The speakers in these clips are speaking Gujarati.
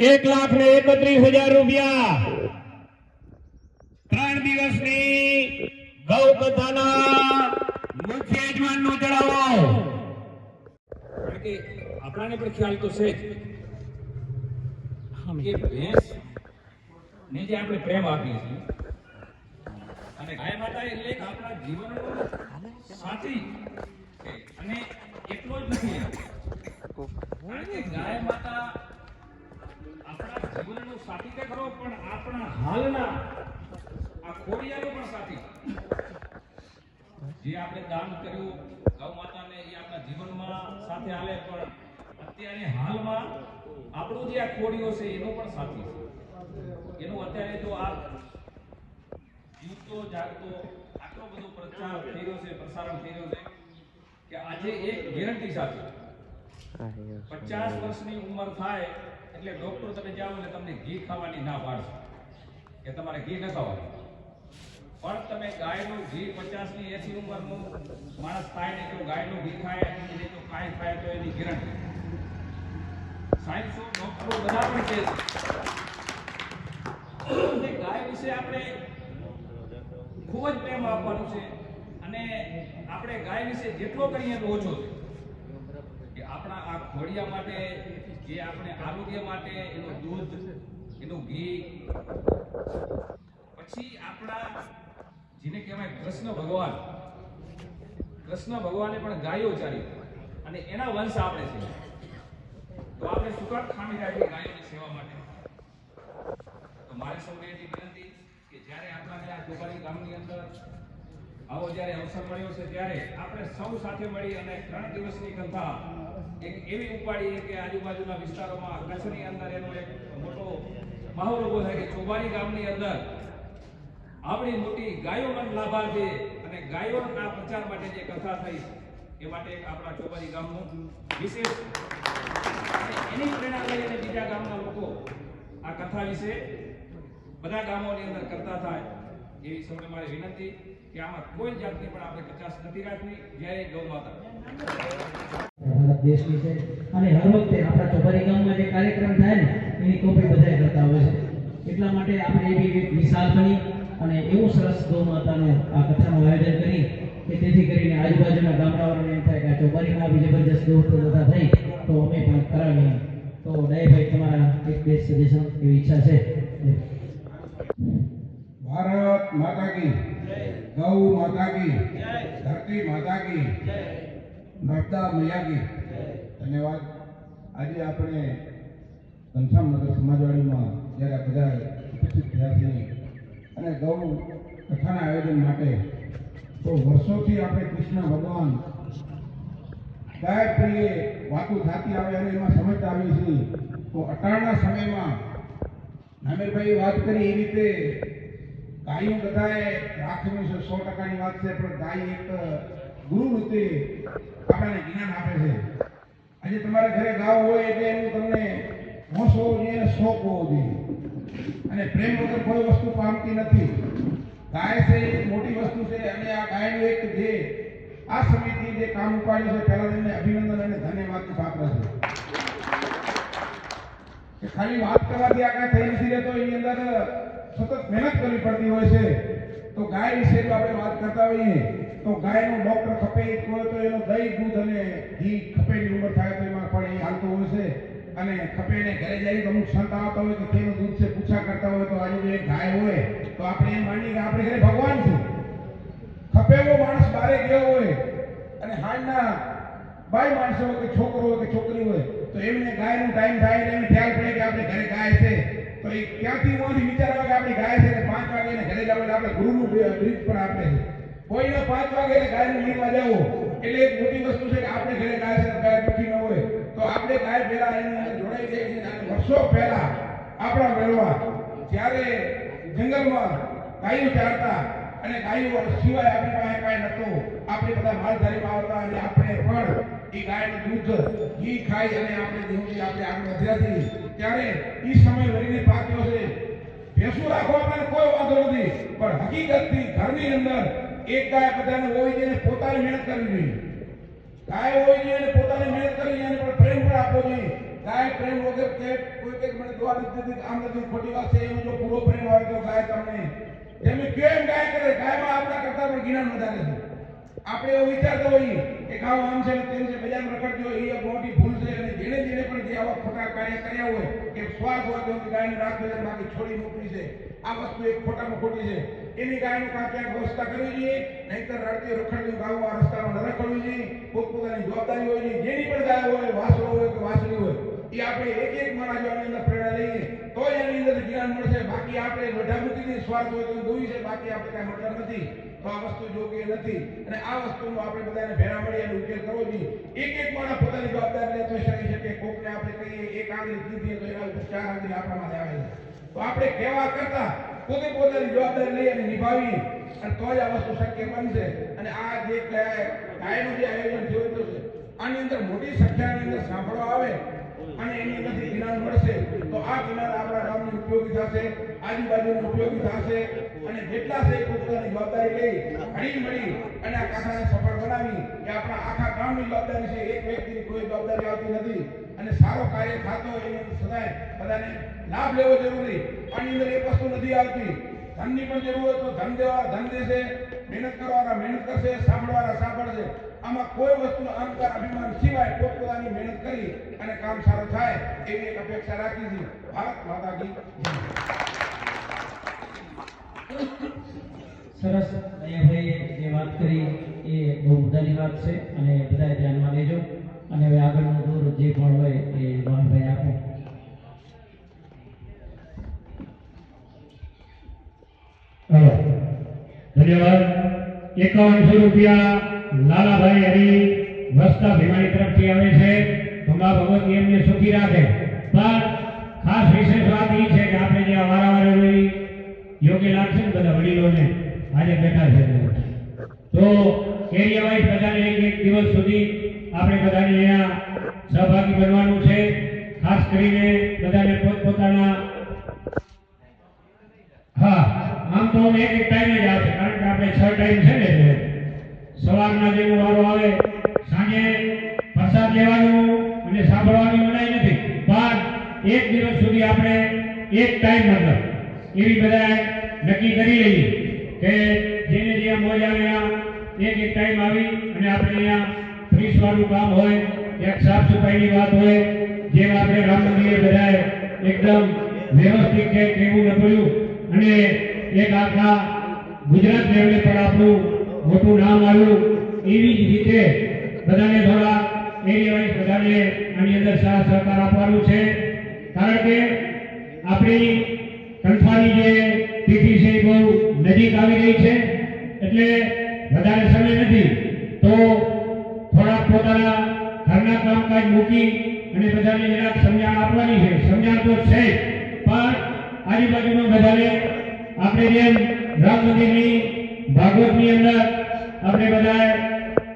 એક લાખ ને એકત્રીસ હજાર રૂપિયા. ત્રણ દિવસની ગૌ કથાના મુખ્ય યજમાનનું જણાવો કારણ કે આપણાને પણ ખ્યાલ તો છે કે ભેંસ ને જે આપણે પ્રેમ આપીએ છીએ અને ગાય માતા એટલે આપણા જીવનનો સાથી અને એટલો જ નથી કારણ કે ગાય માતા આપણા જીવનનો સાથી તે ખરો પણ આપણા હાલના આ ખોડિયાનો પણ સાથી. જે આપણે દાન કર્યું ગૌ માતાને એ આપણા જીવનમાં સાથે હાલે પણ અત્યારે હાલમાં આપણો જે આ ખોડિયો છે એનો પણ સાથી છે. એનું અત્યારે જો આ જીવતો જાગતો આટલો બધો પ્રચાર થઈ રહ્યો છે પ્રસારણ થઈ રહ્યો છે કે આજે એક ગેરંટી સાથે પચાસ વર્ષની ઉંમર થાય એટલે ડોક્ટર તમે જાઓ એટલે તમને ઘી ખાવાની ના પાડશે કે તમારે ઘી ન ખાવાનું. પણ તમે ગાયનું ઘી પચાસની એસી ઉંમરનું માણસ થાય ને જો ગાયનું ઘી ખાય અને જો કાંઈ ખાય તો એની ગેરંટી. સાયન્સો ડોક્ટરો બધા પણ કહે છે. ગાય વિશે આપણે ખૂબ જ પ્રેમ આપવાનું છે અને આપણે ગાય વિશે જેટલો કરીએ એટલો ઓછો છે. આપણા આ ખોડિયા માટે જે આપણે આરોગ્ય માટે એનું દૂધ, એનું ઘી, પછી આપણા જેને કહેવાય કૃષ્ણ ભગવાન. કૃષ્ણ ભગવાને પણ ગાયો ચાલી અને એના વંશ આપણે છે તો આપણે શું કામ ખામી રાખી ગાયોની સેવા માટે? તો મારે સૌને એટલી વિનંતી કે જ્યારે આપણા આ ચોપારી ગામની અંદર આવો જ્યારે અવસર મળ્યો છે, ત્યારે આપણે સૌ સાથે મળી અને ત્રણ દિવસની કથા એવી ઉપાડી કે આજુબાજુના વિસ્તારોમાં કચ્છની અંદર એનો એક મોટો માહોલ ઊભો થાય કે ચોબારી ગામની અંદર આપણી મોટી ગાયોના લાભાર્થી અને ગાયોના પ્રચાર માટે જે કથા થઈ એ માટે આપણા ચોબારી ગામનું વિશેષ એની પ્રેરણા લઈ અને બીજા ગામના લોકો આ કથા વિશે બધા ગામોની અંદર કરતા થાય એવી સૌને મારી વિનંતી કે આમાં કોઈ જાતની પણ આપણે કચાશ નથી રાખવી. જય ગૌ માતા. ભારત દેશની છે. અને હર વખતે આપણા ચોપારી ગામમાં જે કાર્યક્રમ થાય ને એની કોપી બધા કરતા હોય છે. એટલા માટે આપણે એવી એક બની અને એવું સરસ ગૌ માતાનું આ કથાનું આયોજન કરી કે જેથી કરીને આજુબાજુના ગામડાઓને એમ થાય કે ચોપારીમાં આવી જબરજસ્ત દોડતો બધા થઈ તો અમે પણ કરાવીએ. તો દયાભાઈ તમારા એક બે સજેશન એવી ઈચ્છા છે? ભારત માતા કી ગૌ માતા કી ધરતી માતા કી નર્મદા મૈયા કી. ધન્યવાદ. આજે આપણે ઘનશ્યામનગર સમાજવાડીમાં જ્યારે બધા ઉપસ્થિત થયા છીએ અને ગૌ કથાના આયોજન માટે, તો વર્ષોથી આપણે કૃષ્ણ ભગવાન ગાય વાતો થતી આવે અને એમાં સમજતા આવી છીએ, તો અટાણના સમયમાં નામેરભાઈ વાત કરી એ રીતે ગાયો બધાએ રાખેલું છે, સો ટકાની વાત છે, પણ ગાય એક ગુરુ રૂપે આપણને જ્ઞાન આપે છે. આજે તમારા ઘરે ગાવ હોય એટલે એનું તમને હોશ હોવો જોઈએ શોખ હોવો જોઈએ. અને પ્રેમ વગર કોઈ વસ્તુ પામતી નથી. ગાય છે એ મોટી વસ્તુ છે અને આ ગાયનું એક જે આ સમિતિ જે કામ ઉપાડ્યું છે, પહેલા તેમને અભિનંદન અને ધન્યવાદની પાત્ર છે. ખાલી વાત કરવાથી આ કાંઈ થઈ નથી રહેતો, એની અંદર સતત મહેનત કરવી પડતી હોય છે. તો ગાય વિશે આપણે વાત કરતા હોઈએ, તો ગાયનું ડોક્ટર ખપે હોય તો એનો દહીં, દૂધ અને ઘી ખપેની ઉંમર થાય તો એમાં પણ એ હાલતું હોય છે. અને ખપેને ઘરે જઈને અમુક સંત આવતા હોય કે તેનું દૂધ છે, પૂછા કરતા હોય તો આજે એક ગાય હોય. તો આપણે એમ માનીએ કે આપણે ઘરે ભગવાન છે ખપેવો માણસ બારે ગયો હોય અને હાલના બાઈ માણસો હોય કે છોકરો હોય કે છોકરી હોય, તો એમને ગાયનો ટાઈમ થાય એટલે એમને ખ્યાલ પડે કે આપણે ઘરે ગાય છે. તો એ ક્યાંથી ઉમાંથી વિચાર આવે કે આપણી ગાય છે પાંચ વાગે ઘરે જાવ એટલે આપણે ગુરુનું બ્રિજ પણ આપે છે. કોઈને પાંચ વાગે ગાય ગાયને લીધવા જવું એટલે એક મોટી વસ્તુ છે કે આપણે ઘરે ગાય છે ગાય દુખી ન હોય, તો આપણે ગાય પહેલા એની અંદર જોડાઈ જઈએ છીએ અને વર્ષો પહેલા આપણા વેળવા જ્યારે જંગલમાં ગાયો ચારતા અને ગાયો સિવાય આપણી પાસે કાંઈ નહોતું, આપણે બધા માલધારીમાં આવતા અને આપણે પણ એ ગાયનું દૂધ ઘી ખાઈ અને આપણે દેવજી આપણે આગળ વધ્યા છીએ. ત્યારે એ સમય વળીને પાક્યો છે. ભેંસું રાખવા આપણને કોઈ વાંધો નથી, પણ હકીકતથી ઘરની અંદર એક ગાય બધાને હોવી જોઈએ પોતાની મહેનત કરવી જોઈએ. ગાય હોવી જોઈએ પોતાની મહેનત કરવી જોઈએ પણ પ્રેમ પણ આપવો જોઈએ. ગાય પ્રેમ વગર કે કોઈ કંઈક મને દુઆ નથી આમ નથી ખોટી વાત છે એનો જો પૂરો પ્રેમ હોય તો ગાય તમને એમ કેમ ગાય કરે, ગાયમાં આપણા કરતા પણ જ્ઞાન વધારે છે. આપણે એવું વિચારતા હોઈએ કે ગાવ આમ છે તેમ છે, બજારમાં રખડતી હોય એ મોટી ભૂલ જેને જેને પણ જે આવા ખોટા કાર્ય કર્યા હોય કે સ્વાર્થ હોય તો ગાયને રાખવી બાકી છોડી મોકલી છે. આ વસ્તુ એક ખોટામાં ખોટી છે. એની ગાયનું કાંઈ ક્યાંક વ્યવસ્થા કરવી જોઈએ, નહીંતર રડતી રખડતી ગાયો આ રસ્તામાં ન રખડવી જોઈએ. પોતપોતાની જવાબદારી હોય જોઈએ જેની પણ ગાય હોય વાસણો હોય કે વાસણી હોય, એ આપણે એક એક માણસ જો આની અંદર પ્રેરણા લઈએ તો એની અંદર જ્ઞાન મળશે. બાકી આપણે વઢામૂકીથી સ્વાર્થ હોય તો જોયું છે, બાકી આપણે કાંઈ મતલબ નથી. તો આ વસ્તુ યોગ્ય નથી. અને આ વસ્તુનો આપણે બધાને ભેરા મળી અને ઉકેલ કરવો જોઈએ. એક એક માણસ પોતાની જવાબદારી લેતો શકી શકે કોકને આપણે કહીએ એક આપણા કહેવા કરતા પોતે પોતાની જવાબદારી લઈ અને નિભાવી અને તો જ આ વસ્તુ શક્ય બનશે. અને આ જે ગાય- ગાયનું જે આયોજન થયું છે, આની અંદર મોટી સંખ્યાની અંદર સાંભળવા આવે અને એની અંદરથી જ્ઞાન મળશે, તો આ જ્ઞાન આપણા ગામની ઉપયોગી થશે, આજુબાજુની ઉપયોગી થશે, અને જેટલા છે પોતાની જવાબદારી લઈ, હળી મળી અને આ કાંઠાને સફળ બનાવી કે આપણા આખા ગામની જવાબદારી છે. એક વ્યક્તિની કોઈ જવાબદારી આવતી નથી. અને સારો કાર્ય થતો એની સદાય બધાને લાભ લેવો જરૂરી. પાણી અંદર એક વસ્તુ નથી આવતી. ધનની પણ જરૂર હોય તો ધન દેવા, ધન દેશે, મહેનત કરવાના મહેનત કરશે, સાંભળવાના સાંભળશે. આમાં કોઈ વસ્તુનો અહંકાર, અભિમાન સિવાય પોતપોતાની મહેનત કરી અને કામ સારું થાય એવી એક અપેક્ષા રાખી છે ભારત માતા કી સરસ. અહીંયા ભાઈએ જે વાત કરી એ બહુ મુદ્દાની વાત છે અને બધાએ ધ્યાનમાં લેજો. અને હવે આગળનો દૂર જે પણ હોય એ મોહનભાઈ આપો. ધન્યવાદ. એકાવનસો રૂપિયા લાલાભાઈ હરી વસ્તા ભીમાની તરફથી આવે છે. ભમા ભગવતી એમને સુખી રાખે. પણ ખાસ વિશેષ વાત એ છે કે આપણે જે વારાવાર યોગ્ય લાગશે ને બધા વડીલોને, આજે બેઠા છે તો એરિયા વાઇઝ બધાને એક એક દિવસ સુધી આપણે બધાને અહીંયા સહભાગી બનવાનું છે. ખાસ કરીને બધાને પોતપોતાના હા, આમ તો એક એક ટાઈમે જ આવશે કારણ કે આપણે છ ટાઈમ છે ને સવારના જેનો વારો આવે, સાંજે પ્રસાદ લેવાનું અને સાંભળવાની મનાઈ નથી. પણ એક દિવસ સુધી આપણે એક ટાઈમ મતલબ એવી બધા નક્કી કરી લઈએ કે જેને જ્યાં મોજ આવે એક એક ટાઈમ આવી અને આપણે અહીંયા ફ્રીસ કામ હોય, એક સાફ સફાઈની વાત હોય, જેમ આપણે રામ મંદિરે બધાએ એકદમ વ્યવસ્થિત છે કેવું નબળ્યું અને એક આખા ગુજરાત લેવલે પણ આપણું મોટું નામ આવ્યું. એવી જ રીતે બધાને થોડા એરિયા વાઇઝ બધાને આની અંદર સાથ સહકાર આપવાનું છે. કારણ કે આપણી કંઠાની જે તિથિ છે એ બહુ નજીક આવી રહી છે. એટલે વધારે સમય નથી. તો પોતાના ઘરના કામકાજ મૂકી અને બધાને જરાક સમજણ આપવાની છે. સમજણ તો છે પણ આજુબાજુમાં બધાને આપણે જેમ રામ મંદિરની ભાગવતની અંદર આપણે બધા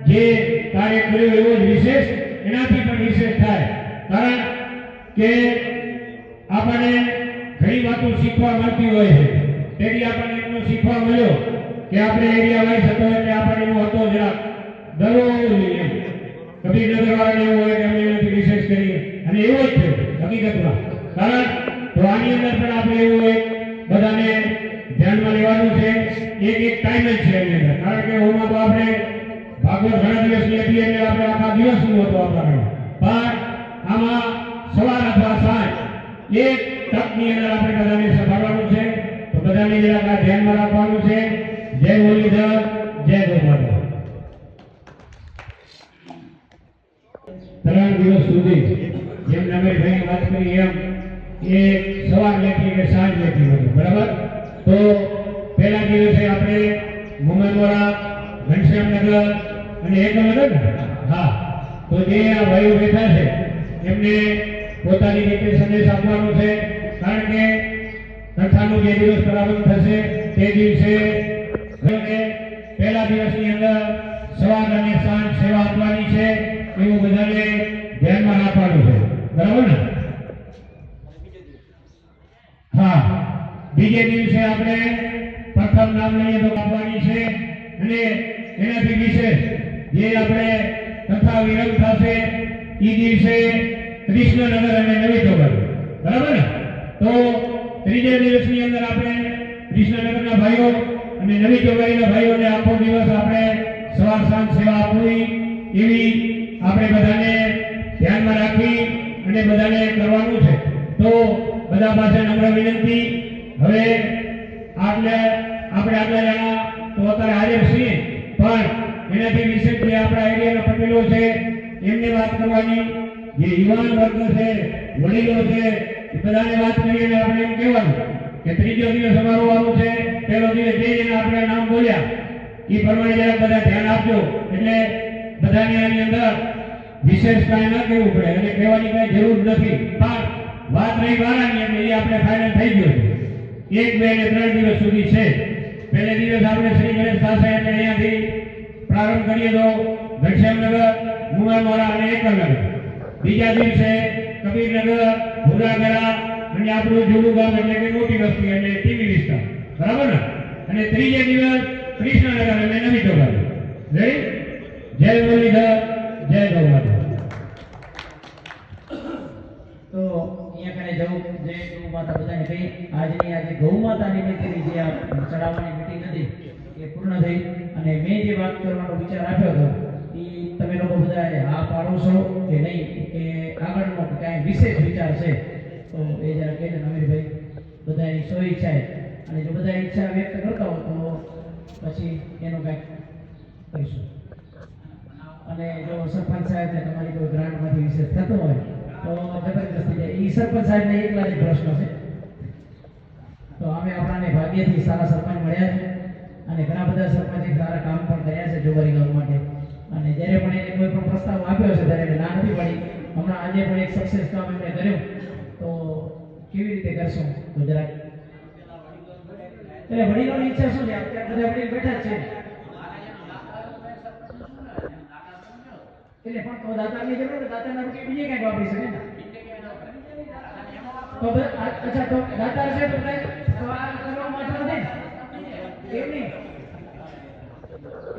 જે કાર્ય કર્યું એવો જ વિશેષ એનાથી પણ વિશેષ થાય. કારણ કે આપણને ઘણી વાતો શીખવા મળતી હોય છે. તેથી આપણને એટલું શીખવા મળ્યો કે આપણે એરિયા વાઇઝ હતો એટલે આપણને એવો હતો જરાક ડરવો એમ એવું હોય કે અમે એનાથી વિશેષ કરીએ. અને એવો જ થયો, હકીકતમાં. કારણ તો આની અંદર પણ આપણે એવું હોય, બધાને ધ્યાનમાં લેવાનું છે. એક એક ટાઈમ જ છે એની અંદર. કારણ કે ઓમાં તો આપણે ભાગવત ઘણા દિવસ હતી એટલે આપણે આખા દિવસનું હતું આપણા પણ આમાં સવાર અથવા સાંજ એક તકની અંદર આપણે બધાને સંભાળવાનું છે. તો બધાને જરાક ધ્યાનમાં રાખવાનું છે. જય મુરલીધર, જય ગૌ ત્રણ દિવસ સુધી જેમ નમેશભાઈ વાત કરી એમ એ સવાર લેતી કે સાંજ લેતી હોય. બરાબર? તો પહેલા દિવસે આપણે મુંગનવાડા ઘનશ્યામનગર અને એકમ નગર હા. તો જે આ ભાઈઓ બેઠા છે, એમને પોતાની રીતે સંદેશ આપવાનો છે, કારણ કે કથાનો જે દિવસ પ્રારંભ થશે તે દિવસે પહેલા દિવસની અંદર સવાર અને સાંજ સેવા આપવાની છે. એવું બધાને ધ્યાનમાં રાખવાનું છે. બરાબર ને? હા. બીજે દિવસે આપણે પ્રથમ નામ લઈએ તો આપવાની છે. અને એનાથી વિશેષ જે આપણે કથા વિરમ થશે એ દિવસે કૃષ્ણનગર અને નવી ચોગર બરાબર ને? તો ત્રીજા દિવસની અંદર આપણે કૃષ્ણનગરના ભાઈઓ અને નવી ચોગરીના ભાઈઓને આખો દિવસ આપણે સવાર સાંજ સેવા આપવી એવી આપણે બધાને ધ્યાનમાં રાખી અને બધાને કરવાનું છે. તો બધા પાસે નમ્ર વિનંતી. હવે આપણે આપણે આગળ જાણા તો અત્યારે હાજર છીએ, પણ એનાથી વિશેષ જે આપણા એરિયાના પટેલો છે, એમને વાત કરવાની. જે યુવાન વર્ગ છે, વડીલો છે, એ બધાને વાત કરીને આપણે એમ કહેવાનું કે ત્રીજો દિવસ અમારો આવું છે, પહેલો દિવસ જે જેને આપણે નામ બોલ્યા, એ પ્રમાણે જરાક બધા ધ્યાન આપજો. એટલે બધાને આની અંદર વિશેષ કાંઈ ન કહેવું પડે. અને કહેવાની કાંઈ જરૂર નથી. પણ વાત રહી વાળાની એટલે એ આપણે ફાઇનલ થઈ ગયો એક, બે અને ત્રણ દિવસ સુધી છે. પહેલે દિવસ આપણે શ્રી ગણેશ પાસે એટલે અહીંયાથી પ્રારંભ કરીએ તો ઘનશ્યામનગર મુવામોરા અને એકલનગર. બીજા દિવસે કબીરનગર ભુરાગરા અને આપણું જૂનું ગામ એટલે કે મોટી વસ્તી એટલે ટીવી વિસ્તાર. બરાબર ને? અને ત્રીજે દિવસ કૃષ્ણનગર અને નવી ચોગર રેડી જય મુરલીધર, જય ગૌમાતા તો અહીંયા કને જવું જય ગૌ માતા બધાને કહી આજની આજે ગૌ માતા નિમિત્તેની જે આ ચડાવવાની મિટિંગ હતી એ પૂર્ણ થઈ. અને મેં જે વાત કરવાનો વિચાર આપ્યો હતો, એ તમે લોકો બધા હા પાડો છો કે નહીં કે આગળનો કાંઈ વિશેષ વિચાર છે, તો એ જરા કહીને નવીનભાઈ, બધાની સો ઈચ્છા અને જો બધા ઈચ્છા વ્યક્ત કરતા હો તો પછી એનું કાંઈક કહીશું. અને જો સરપંચ સાહેબ તમારી કોઈ ગ્રાન્ટમાંથી વિશેષ થતો હોય તો જબરજસ્તી જાય એ સરપંચ સાહેબને એકલા જ પ્રશ્ન છે. તો અમે આપણાને ભાગ્યથી સારા સરપંચ મળ્યા છે. અને ઘણા બધા સરપંચે સારા કામ પણ કર્યા છે જોવારી ગામ માટે. અને જ્યારે પણ એને કોઈ પણ પ્રસ્તાવ આપ્યો છે, ત્યારે ના નથી પડી. હમણાં આજે પણ એક સક્સેસ કામ એમણે કર્યું. તો કેવી રીતે કરશું ગુજરાત? એટલે વડીલોની ઈચ્છા શું છે? અત્યારે બધા વડીલ બેઠા જ છે. એટલે પણ તો દાતારની જરૂર ને દાતાના રૂપિયા બીજે ક્યાંક વાપરી શકે ને? તો અચ્છા, તો દાતાર છે તો તો આ કરવા માટે નથી? એમ નહીં.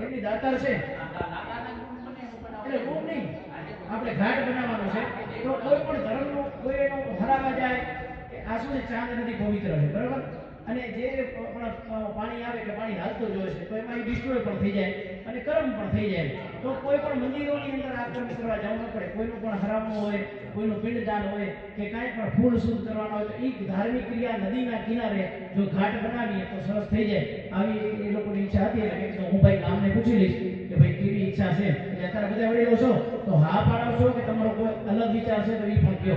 એમની દાતાર છે. એટલે રૂમ નહીં. આપણે ઘાટ બનાવવાનો છે. તો કોઈ પણ ધર્મનું, કોઈ એનો હરાવા જાય આ શું ચાંદ નથી પવિત્ર છે. બરાબર? અને જે પણ પાણી આવે કે પાણી હાલતું જ હોય છે, તો એમાં એ ડિસ્ટ્રોય પણ થઈ જાય અને કરમ પણ થઈ જાય. તો કોઈ પણ મંદિરોની અંદર આક્રમ કરવા જવું ન પડે. કોઈનું પણ હરામવું હોય, કોઈનું પિંડદાન હોય કે કાંઈ પણ ફૂલ શુદ્ધ કરવાના હોય તો એ ધાર્મિક ક્રિયા નદીના કિનારે જો ઘાટ બનાવીએ તો સરસ થઈ જાય. આવી એ લોકોની ઈચ્છા હતી એટલે હું ભાઈ ગામને પૂછી લઈશ કે ભાઈ કેવી ઈચ્છા છે? અત્યારે બધા વડીલો છો, તો હા પાડો છો કે તમારો કોઈ અલગ વિચાર છે તો એ પણ કહો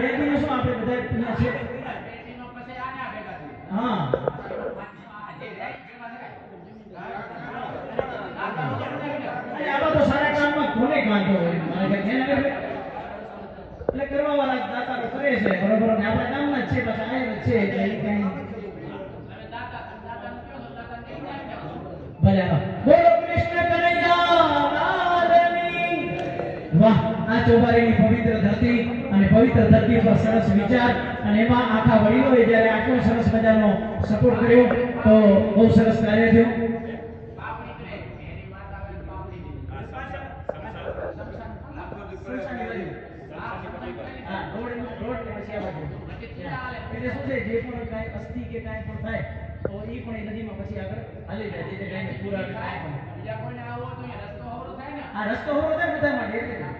દિનો શું આપણે બધા અહીંયા છે? હા. આવા તો સારા કામમાં કોને કાંધો હોય? એટલે કરવા વાળા દાતારો કરે છે. બરોબર? આપણા જ છે, પાછા જ છે, એટલે કાંઈ ભલે હા બોલો કૃષ્ણ કનૈયા લાલની વાહ આ ચોબારીની પવિત્ર ધરતી અને પવિત્ર પર સરસ વિચાર અને એમાં આખા વડીલોએ જ્યારે આટલો સરસ મજાનો સપોર્ટ કર્યો તો બહુ સરસ કાર્ય થયું. એટલે શું છે જે પણ કાંઈ અસ્થિ કે કાંઈ પણ થાય તો એ પણ એ નદીમાં પછી આગળ હાલી જાય જે તે આ રસ્તો હોવો થાય બધા માટે એટલે.